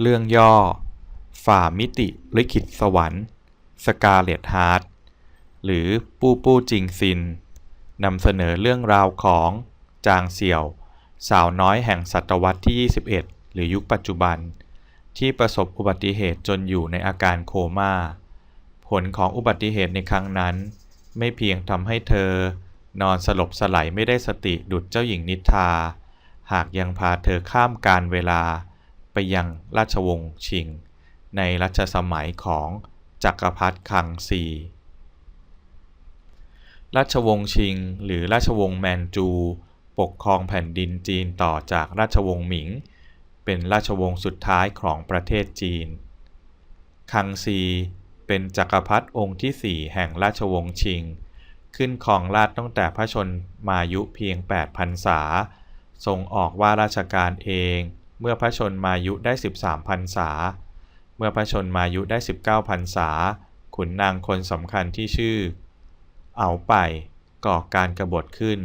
เรื่องย่อ ฝ่ามิติลิขิตสวรรค์ สกาเลตฮาร์ดหรือปู้ปู้จิงซินนำเสนอเรื่องราวของจางเสี่ยว สาวน้อยแห่งศตวรรษที่ 21 หรือยุคปัจจุบัน ที่ประสบอุบัติเหตุจนอยู่ในอาการโคม่า ผลของอุบัติเหตุในครั้งนั้น ไม่เพียงทำให้เธอนอนสลบสลายไม่ได้สติดุจเจ้าหญิงนิทราหากยังพาเธอข้ามการเวลา ไปยังราชวงศ์ชิง ในรัชสมัยของจักรพรรดิคังซี ราชวงศ์ชิง หรือราชวงศ์แมนจู ปกครองแผ่นดินจีนต่อจากราชวงศ์หมิง เป็นราชวงศ์สุดท้ายของประเทศจีน คังซี เป็นจักรพรรดิองค์ที่สี่แห่งราชวงศ์ชิง ขึ้นครองราชตั้งแต่พระชนมายุเพียง 8 พรรษา ทรงออกว่าราชการเอง เมื่อพระชนมายุได้ 13พรรษา เมื่อพระชนมายุได้ 19พรรษา ขุนนางคนสำคัญที่ชื่อ เอาไปก่อการกบฏขึ้น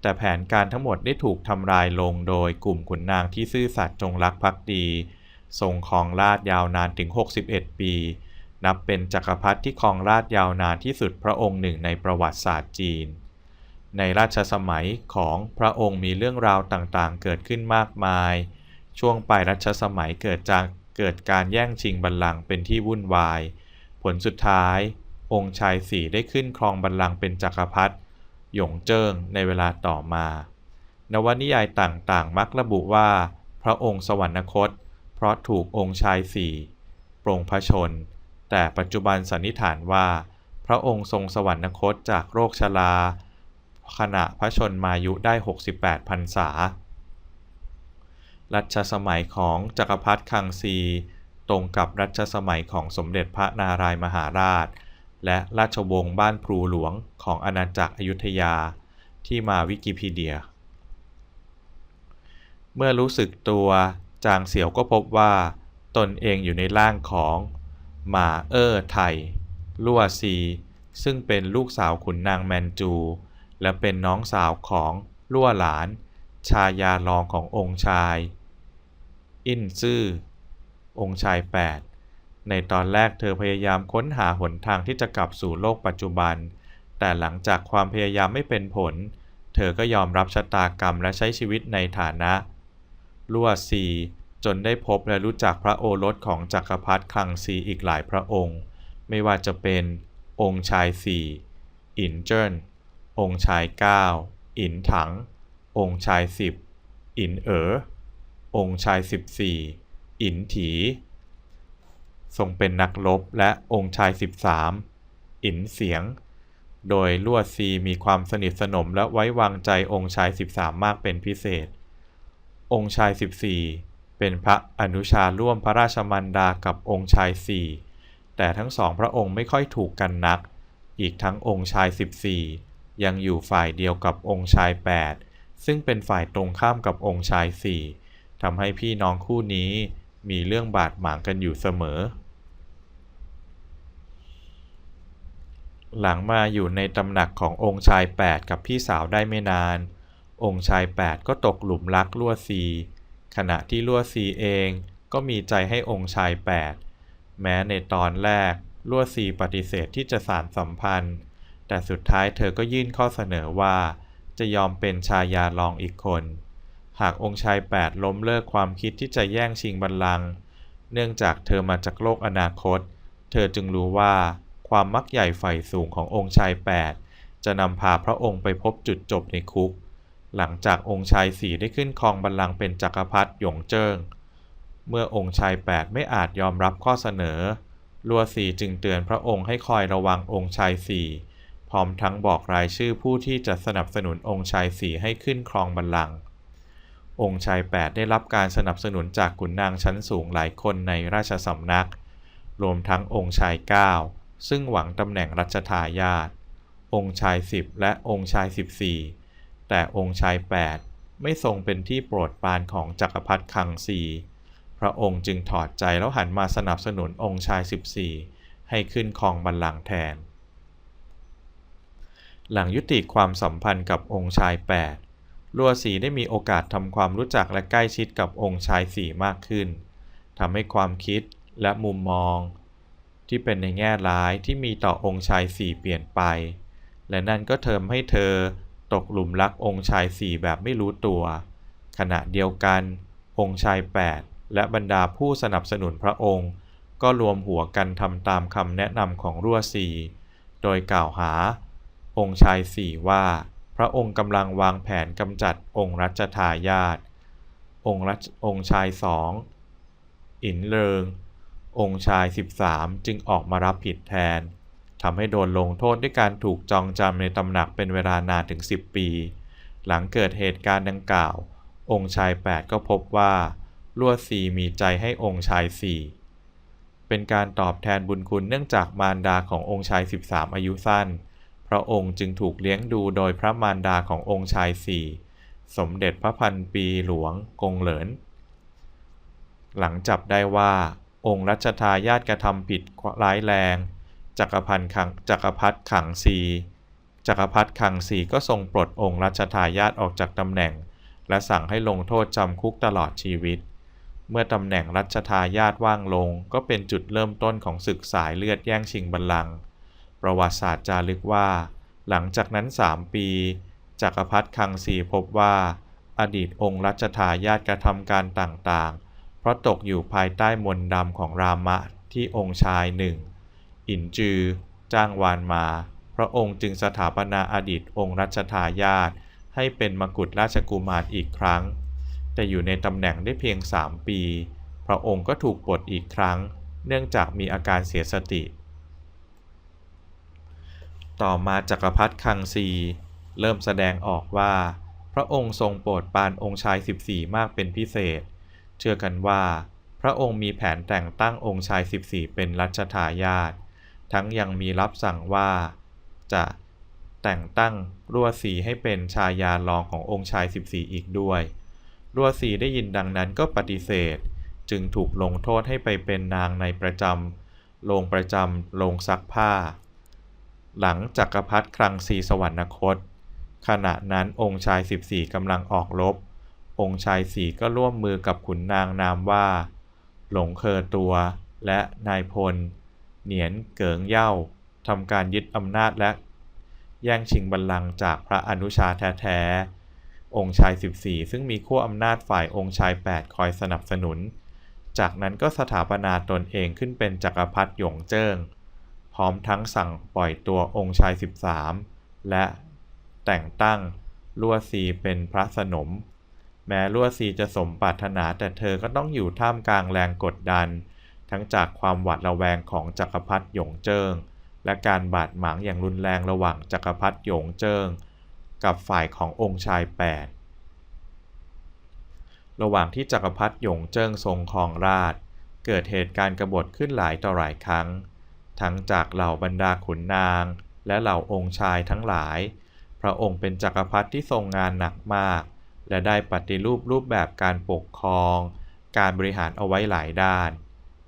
แต่แผนการทั้งหมดได้ถูกทำลายลงโดยกลุ่มขุนนางที่ซื่อสัตย์จงรักภักดี ทรงครองราชยาวนานถึง 61 ปี นับเป็นจักรพรรดิที่ครองราชยาวนานที่สุดพระองค์หนึ่งในประวัติศาสตร์จีนในราชสมัยของพระองค์มีเรื่องราวต่างๆ เกิดขึ้นมากมาย ช่วงปลายรัชสมัยเกิดจากเกิดการแย่งชิงบัลลังก์เป็นที่วุ่นวาย ผลสุดท้าย องค์ชายสี่ได้ขึ้นครองบัลลังก์เป็นจักรพรรดิหยงเจิ้งในเวลาต่อมา นวนิยายต่างๆ มักระบุว่า พระองค์สวรรคต เพราะถูกองค์ชายสี่ปรงพระชน แต่ปัจจุบันสันนิษฐานว่า พระองค์ทรงสวรรคตจากโรคชราขณะพระชนมายุได้ 68พรรษา รัชสมัยของจักรพรรดิคังซี ตรงกับรัชสมัยของสมเด็จพระนารายมหาราช และราชวงศ์บ้านพลูหลวงของอาณาจักรอยุธยา ที่มาวิกิพีเดีย เมื่อรู้สึกตัวจางเสี่ยวก็พบว่า ตนเองอยู่ในร่างของหมาเอ้อไทลั่วซี ซึ่งเป็นลูกสาวขุนนางแมนจู และเป็นน้องสาวของลั่วหลาน ชายาลองขององค์ชาย อินซื่อ องค์ชาย 8 ในตอนแรกเธอพยายามค้นหาหนทางที่จะกลับสู่โลกปัจจุบัน แต่หลังจากความพยายามไม่เป็นผล เธอก็ยอมรับชะตากรรมและใช้ชีวิตในฐานะลั่วซีจนได้พบและรู้จักพระโอรสของจักรพรรดิคลังซีอีกหลายพระองค์ ไม่ว่าจะเป็นองค์ชายสี่อินเจิ้นองค์ชายเก้าอินถัง องค์ชายสิบอินเอ๋อ องค์ชายสิบสี่อินถี ทรงเป็นนักรบและองค์ชายสิบสามอินเสียง โดยลวดซีมีความสนิทสนมและไว้วางใจองค์ชายสิบสามมากเป็นพิเศษ องค์ชายสิบสี่เป็นพระอนุชาร่วมพระราชมันดากับองค์ชายสี่แต่ทั้งสองพระองค์ไม่ค่อยถูกกันนัก อีกทั้งองค์ชายสิบสี่ยังอยู่ฝ่ายเดียวกับองค์ชายแปดซึ่งเป็นฝ่ายตรงข้ามกับองค์ชายสี่ ทำให้พี่น้องคู่นี้มีเรื่องบาดหมางกันอยู่เสมอ หลังมาอยู่ในตำหนักขององค์ชาย 8 กับพี่สาวได้ไม่นาน องค์ชาย 8 ก็ตกหลุมรักลั่วซีขณะที่ลั่วซีเองก็มีใจให้องค์ชาย 8 แม้ในตอนแรกลั่วซีปฏิเสธที่จะสานสัมพันธ์ แต่สุดท้ายเธอก็ยื่นข้อเสนอว่าจะยอมเป็นชายาลองอีกคน หากองค์ชาย8ล้มเลิกความคิดที่จะแย่งชิงบัลลังก์เนื่องจากเธอมาจากโลกอนาคต เธอจึงรู้ว่าความมักใหญ่ใฝ่สูงขององค์ชาย8จะนำพาพระองค์ไปพบจุดจบในคุก หลังจากองค์ชายสี่ได้ขึ้นครองบัลลังก์เป็นจักรพรรดิหยงเจิ้ง เมื่อองค์ชาย8ไม่อาจยอมรับข้อเสนอ ลัวซีจึงเตือนพระองค์ให้คอยระวังองค์ชายสี่พร้อมทั้งบอกรายชื่อผู้ที่จะสนับสนุนองค์ชายสี่ให้ขึ้นครองบัลลังก์ องค์ชาย 8 ได้รับการสนับสนุนจากขุนนางชั้นสูงหลายคนในราชสำนัก รวมทั้งองค์ชาย 9 ซึ่งหวังตำแหน่งรัชทายาท องค์ชาย 10 และองค์ชาย 14 แต่องค์ชาย 8 ไม่ทรงเป็นที่โปรดปรานของจักรพรรดิคังซี พระองค์จึงถอดใจแล้วหันมาสนับสนุนองค์ชาย 14 ให้ขึ้นครองบัลลังก์แทน หลังยุติความสัมพันธ์กับองค์ชาย 8 ลัวสีได้มีโอกาสทำความรู้จักและใกล้ชิดกับองค์ชายสีมากขึ้นทำให้ความคิดและมุมมอง ที่เป็นในแง่ร้ายที่มีต่อองค์ชายสี่เปลี่ยนไป และนั่นก็เทำให้เธอตกหลุมรักองค์ชายสี่แบบไม่รู้ตัว ขณะเดียวกัน องค์ชายแปดและบรรดาผู้สนับสนุนพระองค์ ก็รวมหัวกันทำตามคำแนะนำของรั่วซีโดยกล่าวหา องค์ชายสี่ว่า พระองค์กำลังวางแผนกำจัดองค์รัชทายาท องค์รัชองค์ชายสองอินเริง องค์ชาย 13 จึงออกมารับผิดแทนทำให้โดนลงโทษด้วยการถูกจองจำในตำหนักเป็นเวลานานถึง 10 ปี หลังเกิดเหตุการณ์ดังกล่าว องค์ชาย 8 ก็พบว่าลั่วซีมีใจให้องค์ชายสี่เป็นการตอบแทนบุญคุณเนื่องจากมารดาขององค์ชาย 13 อายุสั้น พระองค์จึงถูกเลี้ยงดูโดยพระมารดาขององค์ชายสี่สมเด็จพระพันปีหลวงกงเหลิน หลังจับได้ว่า องค์รัชทายาทกระทำผิดร้ายแรง จักรพันธ์ขังจักรพรรดิขังสีจักรพรรดิขังสีก็ทรงปลดองค์รัชทายาทออกจากตำแหน่ง และสั่งให้ลงโทษจำคุกตลอดชีวิต เมื่อตำแหน่งรัชทายาทว่างลง ก็เป็นจุดเริ่มต้นของศึกสายเลือดแย่งชิงบัลลังก์ ประวัติศาสตร์จารึกว่า หลังจากนั้นสามปีจักรพรรดิคังสีพบว่า อดีตองค์รัชทายาทกระทำการต่างๆ เพราะตกอยู่ภายใต้มนต์ดำของรามะที่องค์ชายหนึ่งอินจือ จ้างวานมา พระองค์จึงสถาปนาอดีตองค์รัชทายาทให้เป็นมกุฎราชกุมารอีกครั้ง แต่อยู่ในตำแหน่งได้เพียงสามปี พระองค์ก็ถูกปลดอีกครั้ง เนื่องจากมีอาการเสียสติ ต่อมาจักรพรรดิคังซี เริ่มแสดงออกว่า พระองค์ทรงโปรดปานองค์ชาย 14 มากเป็นพิเศษ เชื่อกันว่า พระองค์มีแผนแต่งตั้งองค์ชาย 14 เป็นรัชทายาททั้งยังมีรับสั่งว่า จะแต่งตั้งรั่วสีให้เป็นชายาลองขององค์ชาย 14 อีกด้วย รั่วสีได้ยินดังนั้นก็ปฏิเสธ จึงถูกลงโทษให้ไปเป็นนางในประจำโรงประจำโรงซักผ้า หลังจักรพรรดิครังสีสวรรคต ขณะนั้นองค์ชาย 14 กำลังออกรบ องค์ชายสี่ก็ร่วมมือกับขุนนางนามว่า หลงเคอตัว และนายพล เหนียนเกิงเย่าทำการยึดอำนาจและ แย่งชิงบัลลังก์จากพระอนุชาแท้ๆ องค์ชาย 14 ซึ่งมีขั้วอำนาจฝ่ายองค์ชาย 8 คอยสนับสนุน จากนั้นก็สถาปนาตนเองขึ้นเป็นจักรพรรดิหยงเจิ้ง พร้อมทั้งสั่งปล่อยตัวองค์ชาย 13 และแต่งตั้งลั่วซีเป็นพระสนม แม้ลั่วซีจะสมปรารถนาแต่เธอก็ต้องอยู่ท่ามกลางแรงกดดัน ทั้งจากความหวาดระแวงของจักรพรรดิหยงเจิ้งและการบาดหมางอย่างรุนแรงระหว่างจักรพรรดิหยงเจิ้งกับฝ่ายขององค์ชาย 8 ระหว่างที่จักรพรรดิหยงเจิ้งทรงครองราช เกิดเหตุการณ์กบฏขึ้นหลายต่อหลายครั้ง ทั้งจากเหล่าบรรดาขุนนาง และเหล่าองค์ชายทั้งหลาย พระองค์เป็นจักรพรรดิที่ทรงงานหนักมาก และได้ปฏิรูปรูปแบบการปกครอง การบริหารเอาไว้หลายด้าน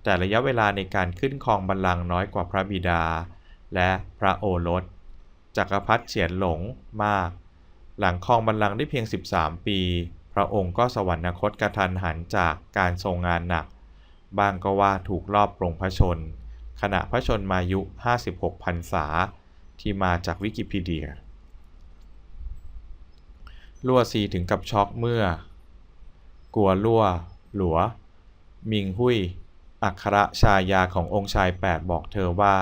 แต่ระยะเวลาในการขึ้นครองบัลลังก์น้อยกว่าพระบิดา และพระโอรส จักรพรรดิเฉียนหลงมาก หลังครองบัลลังก์ได้เพียง 13 ปี พระองค์ก็สวรรคตกระทันหันจากการทรงงานหนัก บางก็ว่าถูกลอบปรงพระชน ขณะพระชนมายุ 56พรรษา ที่มาจากวิกิพีเดียลั่วซีถึงกับช็อกเมื่อกัวลั่ว หลัว มิงหุยอัครชายาขององค์ชาย 8 บอกเธอว่า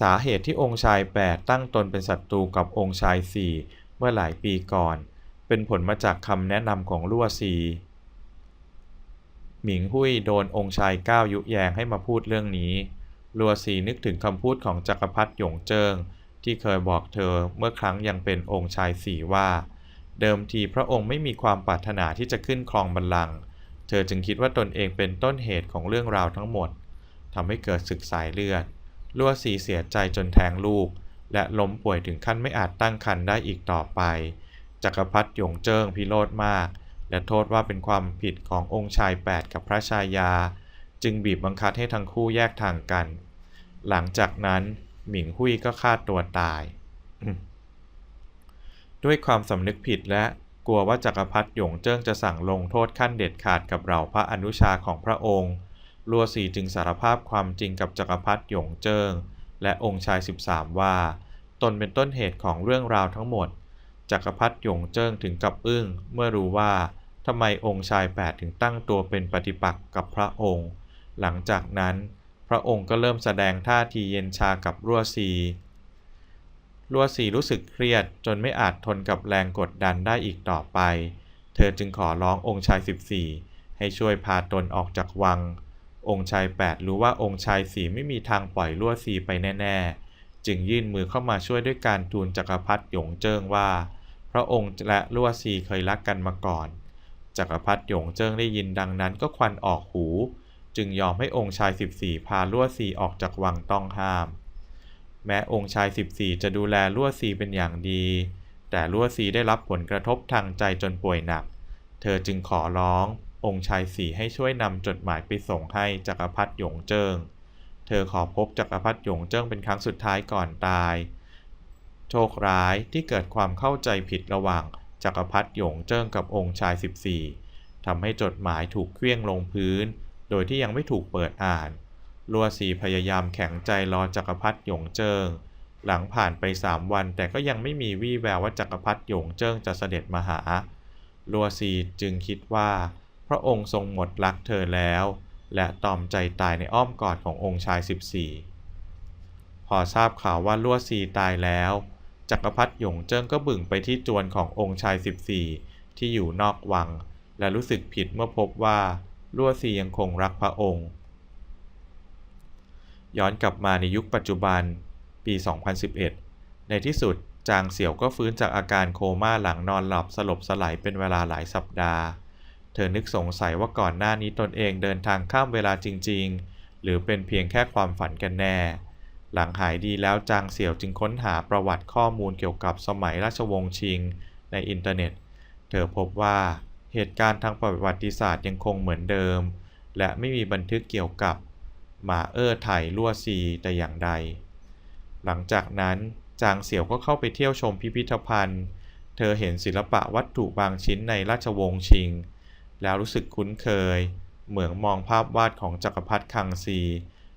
สาเหตุที่องค์ชาย 8 ตั้งตนเป็นศัตรูกับองค์ชาย 4 เมื่อหลายปีก่อน เป็นผลมาจากคำแนะนำของลั่วซีหมิงหุยโดนองค์ชาย 9 ยุแยงให้มาพูดเรื่องนี้ ลัวซีนึกถึงคำพูดของจักรพรรดิหยงเจิง ที่เคยบอกเธอเมื่อครั้งยังเป็นองค์ชายสีว่า เดิมทีพระองค์ไม่มีความปรารถนาที่จะขึ้นครองบัลลังก์เธอจึงคิดว่าตนเองเป็นต้นเหตุของเรื่องราวทั้งหมดทำให้เกิดศึกสายเลือดลัวซีเสียใจจนแทงลูก และล้มป่วยถึงขั้นไม่อาจตั้งครรภ์ได้อีกต่อไป จักรพรรดิหยงเจิ้งพิโรธมาก และโทษว่าเป็นความผิดขององค์ชาย 8 กับพระชายา จึงบีบบังคับให้ทั้งคู่แยกทางกัน หลังจากนั้นหมิงหุยก็ฆ่าตัวตาย ด้วยความสำนึกผิดและกลัวว่าจักรพรรดิหยงเจิ้งจะสั่งลงโทษขั้นเด็ดขาดกับเหล่าพระอนุชาของพระองค์ ลัวซีจึงสารภาพความจริงกับจักรพรรดิหยงเจิ้งและองค์ชาย 13 ว่า ตนเป็นต้นเหตุของเรื่องราวทั้งหมด จักรพรรดิหยงเจิ้งถึงกับอึ้งเมื่อรู้ว่าทำไมองค์ชายแปดถึงตั้งตัวเป็นปฏิปักษ์กับพระองค์ หลังจากนั้น พระองค์ก็เริ่มแสดงท่าทีเย็นชากับลัวซีลัวซีรู้สึกเครียดจนไม่อาจทนกับแรงกดดันได้อีกต่อไป เธอจึงขอร้ององค์ชาย 14 ให้ช่วยพาตนออกจากวัง องค์ชาย 8 รู้ว่าองค์ชายสีไม่มีทางปล่อยลัวซีไปแน่ ๆ จึงยื่นมือเข้ามาช่วยด้วยการทูลจักรพรรดิหยงเจิ้งว่า พระองค์และลัวซีเคยรักกันมาก่อน จักรพรรดิหยงเจิ้งได้ยินดังนั้นก็ควันออกหู จึงยอมให้องค์ชาย 14 พาลัวซีออกจากวังต้องห้าม แม้องค์ชาย 14 จะดูแลลัวซีเป็นอย่างดี แต่ลัวซีได้รับผลกระทบทางใจจนป่วยหนัก เธอจึงขอร้อง องค์ชายสีให้ช่วยนำจดหมายไปส่งให้จักรพรรดิหยงเจิ้ง เธอขอพบจักรพรรดิหยงเจิ้งเป็นครั้งสุดท้ายก่อนตาย โชคร้ายที่เกิดความเข้าใจผิดระหว่างจักรพรรดิหยงเจิ้งกับองค์ชาย 14ทำให้จดหมายถูกเคลื่องลงพื้น โดยที่ยังไม่ถูกเปิดอ่านลัวซีพยายามแข็งใจรอจักรพรรดิหยงเจิง หลังผ่านไปสามวัน แต่ก็ยังไม่มีวี่แววว่าจักรพรรดิหยงเจิงจะเสด็จมาหาลัวซีจึงคิดว่า พระองค์ทรงหมดรักเธอแล้ว และตอมใจตายในอ้อมกอดขององค์ชาย 14 พอทราบข่าวว่าลัวซีตายแล้ว จักรพรรดิหยงเจิ้งก็บึ่งไปที่จวนขององค์ชาย 14 ที่อยู่นอกวัง และรู้สึกผิดเมื่อพบว่า ลัวซียังคงรักพระองค์ ย้อนกลับมาในยุคปัจจุบันปี 2011 ในที่สุดจางเสี่ยวก็ฟื้นจากอาการโคม่าหลังนอนหลับสลบสลายเป็นเวลาหลายสัปดาห์ เธอนึกสงสัยว่าก่อนหน้านี้ตนเองเดินทางข้ามเวลาจริง ๆ หรือเป็นเพียงแค่ความฝันกันแน่ หลังหายดีแล้วจางเสี่ยวจึงค้นหาประวัติข้อมูลเกี่ยวกับสมัยราชวงศ์ชิง ในอินเทอร์เน็ต เธอพบว่า เหตุการณ์ทางประวัติศาสตร์ยังคงเหมือนเดิม และไม่มีบันทึกเกี่ยวกับหมาเอ้อไถ่ลั่วซีแต่อย่างใด หลังจากนั้นจางเสี่ยวก็เข้าไปเที่ยวชมพิพิธภัณฑ์ เธอเห็นศิลปะวัตถุบางชิ้นในราชวงศ์ชิง แล้วรู้สึกคุ้นเคย เหมือนมองภาพวาดของจักรพรรดิคังซี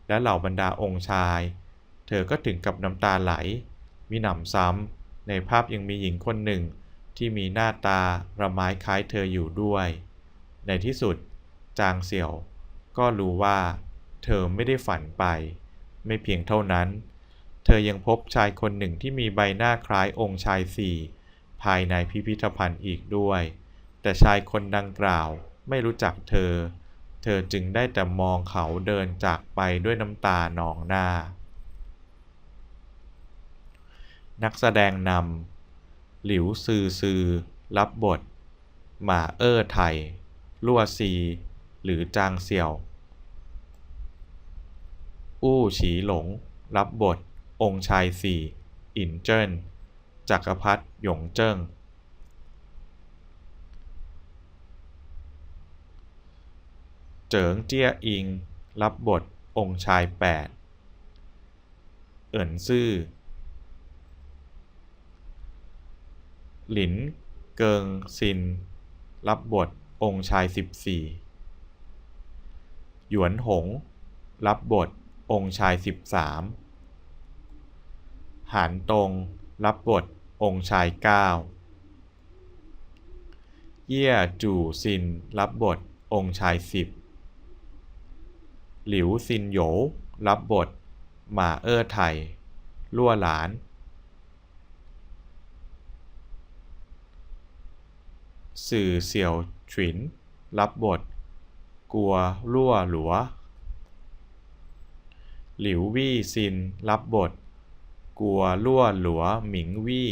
และเหล่าบรรดาองค์ชาย เธอก็ถึงกับน้ำตาไหล มีหนำซ้ำในภาพยังมีหญิงคนหนึ่ง ที่มีหน้าตาระไม้คล้ายเธออยู่ด้วย ในที่สุด จางเสี่ยวก็รู้ว่า เธอไม่ได้ฝันไป ไม่เพียงเท่านั้น เธอยังพบชายคนหนึ่งที่มีใบหน้าคล้ายองค์ชายสี่ภายในพิพิธภัณฑ์อีกด้วย แต่ชายคนดังกล่าวไม่รู้จักเธอ เธอจึงได้แต่มองเขาเดินจากไปด้วยน้ำตาหนองหน้า นักแสดงนำ หลิวซือซือ รับบท หมาเอ้อไทยลั่วซี หรือจางเสี่ยว อู้ฉีหลง รับบท องค์ชายสี่อินเจิ้น จักรพรรดิหยงเจิ้ง เจิงเจี้ยอิง รับบท องค์ชายแปดเอินซื่อ หลิน เกิงซิน รับบท องค์ชาย 14 หยวนหง รับบท องค์ชาย 13 หานตง รับบท องค์ชาย 9 เยี่ยจู่ซิน รับบท องค์ชาย 10 หลิวซินโหยรับบท หมาเอ้อไทย ลั่วหลาน สื่อเสี่ยวฉิน รับบท กัวรั่วหลัว หลิววี่ซิน รับบท กัวรั่วหลัวหมิงวี่